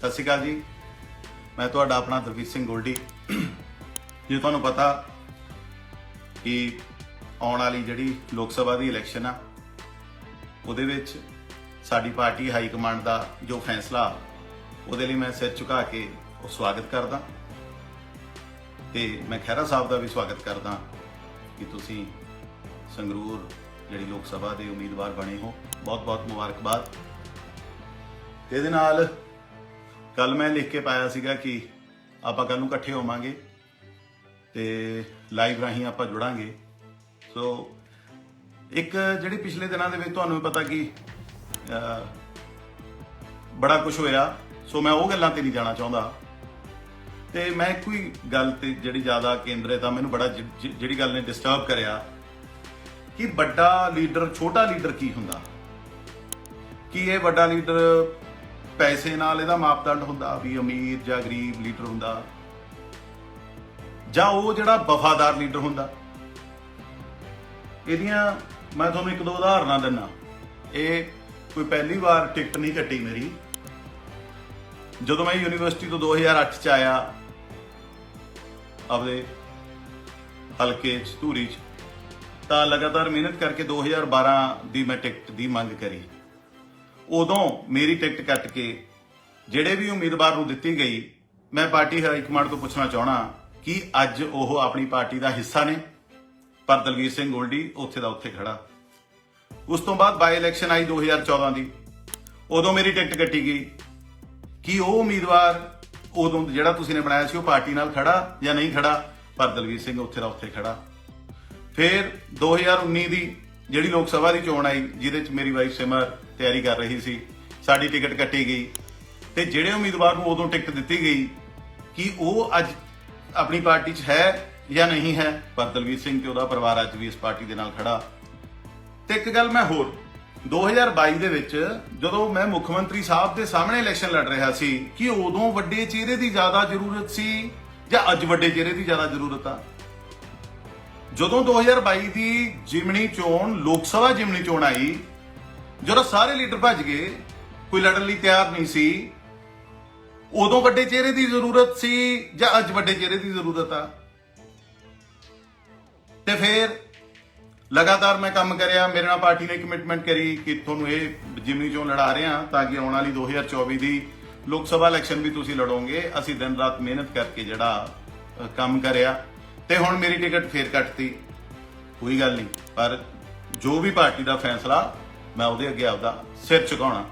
ਸਤਿ ਸ਼੍ਰੀ ਅਕਾਲ ਜੀ। ਮੈਂ ਤੁਹਾਡਾ ਆਪਣਾ ਦਰਵੀਰ ਸਿੰਘ ਗੋਲਡੀ। ਜੇ ਤੁਹਾਨੂੰ ਪਤਾ ਕਿ ਆਉਣ ਵਾਲੀ ਜਿਹੜੀ ਲੋਕ ਸਭਾ ਦੀ ਇਲੈਕਸ਼ਨ ਆ, ਉਹਦੇ ਵਿੱਚ ਸਾਡੀ ਪਾਰਟੀ ਹਾਈ ਕਮਾਂਡ ਦਾ ਜੋ ਫੈਸਲਾ, ਉਹਦੇ ਲਈ ਮੈਂ ਸਿਰ ਝੁਕਾ ਕੇ ਉਹ ਸਵਾਗਤ ਕਰਦਾ। ਤੇ ਮੈਂ ਖਹਿਰਾ ਸਾਹਿਬ ਦਾ ਵੀ ਸਵਾਗਤ ਕਰਦਾ ਕਿ ਤੁਸੀਂ ਸੰਗਰੂਰ ਜਿਹੜੀ ਲੋਕ ਸਭਾ ਦੇ ਉਮੀਦਵਾਰ ਬਣੇ ਹੋ। ਬਹੁਤ ਬਹੁਤ ਮੁਬਾਰਕਬਾਦ। ਇਹਦੇ ਨਾਲ ਕੱਲ ਮੈਂ ਲਿਖ ਕੇ ਪਾਇਆ ਸੀਗਾ ਕਿ ਆਪਾਂ ਕੱਲ ਨੂੰ ਇਕੱਠੇ ਹੋਵਾਂਗੇ ਤੇ ਲਾਈਵ ਰਾਹੀਂ ਆਪਾਂ ਜੁੜਾਂਗੇ। ਸੋ ਇੱਕ ਜਿਹੜੀ ਪਿਛਲੇ ਦਿਨਾਂ ਦੇ ਵਿੱਚ ਤੁਹਾਨੂੰ ਵੀ ਪਤਾ ਕਿ ਬੜਾ ਕੁਝ ਹੋਇਆ। ਸੋ ਮੈਂ ਉਹ ਗੱਲਾਂ ਤੇ ਨਹੀਂ ਜਾਣਾ ਚਾਹੁੰਦਾ। ਤੇ ਮੈਂ ਕੋਈ ਗੱਲ ਤੇ ਜਿਹੜੀ ਜ਼ਿਆਦਾ ਕੇਂਦਰਿਤ ਆ, ਮੈਨੂੰ ਬੜਾ ਜਿਹੜੀ ਗੱਲ ਨੇ ਡਿਸਟਰਬ ਕਰਿਆ ਕਿ ਵੱਡਾ ਲੀਡਰ, ਛੋਟਾ ਲੀਡਰ ਕੀ ਹੁੰਦਾ? ਕਿ ਇਹ ਵੱਡਾ ਲੀਡਰ ਪੈਸੇ ਨਾਲ ਇਹਦਾ ਮਾਪਦੰਡ ਹੁੰਦਾ ਵੀ ਅਮੀਰ ਜਾਂ ਗਰੀਬ ਲੀਡਰ ਹੁੰਦਾ। ਜਾਂ ਉਹ ਜਿਹੜਾ ਵਫਾਦਾਰ ਲੀਡਰ ਹੁੰਦਾ। ਇਹਦੀਆਂ ਮੈਂ ਤੁਹਾਨੂੰ ਇੱਕ ਦੋ ਉਦਾਹਰਨਾਂ ਦਿੰਨਾ ਇਹ ਕੋਈ ਪਹਿਲੀ ਵਾਰ ਟਿਕਟ ਨਹੀਂ ਕੱਟੀ ਮੇਰੀ। ਜਦੋਂ ਮੈਂ ਯੂਨੀਵਰਸਿਟੀ ਤੋਂ 2008 ਚ ਆਇਆ, ਆਪਦੇ ਹਲਕੇ ਚ, ਧੂਰੀ ਚ, ਤਾਂ ਲਗਾਤਾਰ ਮਿਹਨਤ ਕਰਕੇ 2012 ਦੀ ਮੈਂ ਟਿਕਟ ਦੀ ਮੰਗ ਕਰੀ। ਉਦੋਂ ਮੇਰੀ ਟਿਕਟ ਕੱਟ ਕੇ ਜਿਹੜੇ ਵੀ ਉਮੀਦਵਾਰ ਨੂੰ ਦਿੱਤੀ ਗਈ, ਮੈਂ ਪਾਰਟੀ ਹਾਈ ਕਮਾਂਡ ਤੋਂ ਪੁੱਛਣਾ ਚਾਹਣਾ ਕਿ ਅੱਜ ਉਹ ਆਪਣੀ ਪਾਰਟੀ ਦਾ ਹਿੱਸਾ ਨੇ। ਪਰ ਦਲਵੀਰ ਸਿੰਘ ਗੋਲਡੀ ਉੱਥੇ ਦਾ ਉੱਥੇ ਖੜਾ। ਉਸ ਤੋਂ ਬਾਅਦ ਬਾਈ ਇਲੈਕਸ਼ਨ ਆਈ 2014 ਦੀ। ਉਦੋਂ ਮੇਰੀ ਟਿਕਟ ਕੱਟੀ ਗਈ। ਕਿ ਉਹ ਉਮੀਦਵਾਰ ਉਦੋਂ ਜਿਹੜਾ ਤੁਸੀਂ ਨੇ ਬਣਾਇਆ ਸੀ, ਉਹ ਪਾਰਟੀ ਨਾਲ ਖੜਾ ਜਾਂ ਨਹੀਂ ਖੜਾ? ਪਰ ਦਲਵੀਰ ਸਿੰਘ ਉੱਥੇ ਦਾ ਉੱਥੇ ਖੜਾ। ਫਿਰ 2019 ਦੀ ਜਿਹੜੀ ਲੋਕ ਸਭਾ ਦੀ ਚੋਣ ਆਈ, ਜਿਹਦੇ ਚ ਮੇਰੀ ਵਾਈਫ ਸਿਮਰ ਤਿਆਰੀ ਕਰ ਰਹੀ ਸੀ, ਸਾਡੀ ਟਿਕਟ ਕੱਟੀ ਗਈ। ਤੇ ਜਿਹੜੇ ਉਮੀਦਵਾਰ ਨੂੰ ਉਦੋਂ ਟਿਕਟ ਦਿੱਤੀ ਗਈ, ਕਿ ਉਹ ਅੱਜ ਆਪਣੀ ਪਾਰਟੀ 'ਚ ਹੈ ਜਾਂ ਨਹੀਂ ਹੈ? ਪਰ ਦਲਵੀਰ ਸਿੰਘ ਤੇ ਉਹਦਾ ਪਰਿਵਾਰ ਅੱਜ ਵੀ ਇਸ ਪਾਰਟੀ ਦੇ ਨਾਲ ਖੜਾ। ਤੇ ਇੱਕ ਗੱਲ ਮੈਂ ਹੋਰ 2022 ਦੇ ਵਿੱਚ ਜਦੋਂ ਮੈਂ ਮੁੱਖ ਮੰਤਰੀ ਸਾਹਿਬ ਦੇ ਸਾਹਮਣੇ ਇਲੈਕਸ਼ਨ ਲੜ ਰਿਹਾ ਸੀ, ਕਿ ਉਦੋਂ ਵੱਡੇ ਚਿਹਰੇ ਦੀ ਜ਼ਿਆਦਾ ਜ਼ਰੂਰਤ ਸੀ ਜਾਂ ਅੱਜ ਵੱਡੇ ਚਿਹਰੇ ਦੀ ਜ਼ਿਆਦਾ ਜ਼ਰੂਰਤ ਆ? ਜਦੋਂ 2022 ਦੀ ਜਿਮਣੀ ਚੋਣ, ਲੋਕ ਸਭਾ ਜਿਮਣੀ ਚੋਣ ਆਈ, ਜਦੋਂ ਸਾਰੇ ਲੀਡਰ ਭੱਜ ਗਏ, ਕੋਈ ਲੜਨ ਲਈ ਤਿਆਰ ਨਹੀਂ ਸੀ, ਉਦੋਂ ਵੱਡੇ ਚਿਹਰੇ ਦੀ ਜ਼ਰੂਰਤ ਸੀ ਜਾਂ ਅੱਜ ਵੱਡੇ ਚਿਹਰੇ ਦੀ ਜ਼ਰੂਰਤ ਆ? ਤੇ ਫਿਰ ਲਗਾਤਾਰ ਮੈਂ ਕੰਮ ਕਰਿਆ, ਮੇਰੇ ਨਾਲ ਪਾਰਟੀ ਨੇ ਕਮਿਟਮੈਂਟ ਕਰੀ ਕਿ ਤੁਹਾਨੂੰ ਇਹ ਜਿਮਨੀ ਚੋਣ ਲੜਾ ਰਹੇ ਹਾਂ ਤਾਂ ਕਿ ਆਉਣ ਵਾਲੀ 2024 ਦੀ ਲੋਕ ਸਭਾ ਇਲੈਕਸ਼ਨ ਵੀ ਤੁਸੀਂ ਲੜੋਗੇ। ਅਸੀਂ ਦਿਨ ਰਾਤ ਮਿਹਨਤ ਕਰਕੇ ਜਿਹੜਾ ਕੰਮ ਕਰਿਆ। ਤੇ ਹੁਣ ਮੇਰੀ ਟਿਕਟ ਫੇਰ ਕੱਟਤੀ। ਕੋਈ ਗੱਲ ਨਹੀਂ, ਪਰ ਜੋ ਵੀ ਪਾਰਟੀ ਦਾ ਫੈਸਲਾ, ਮੈਂ ਉਹਦੇ ਅੱਗੇ ਆਪਦਾ ਸਿਰ ਝੁਕਾਉਣਾ।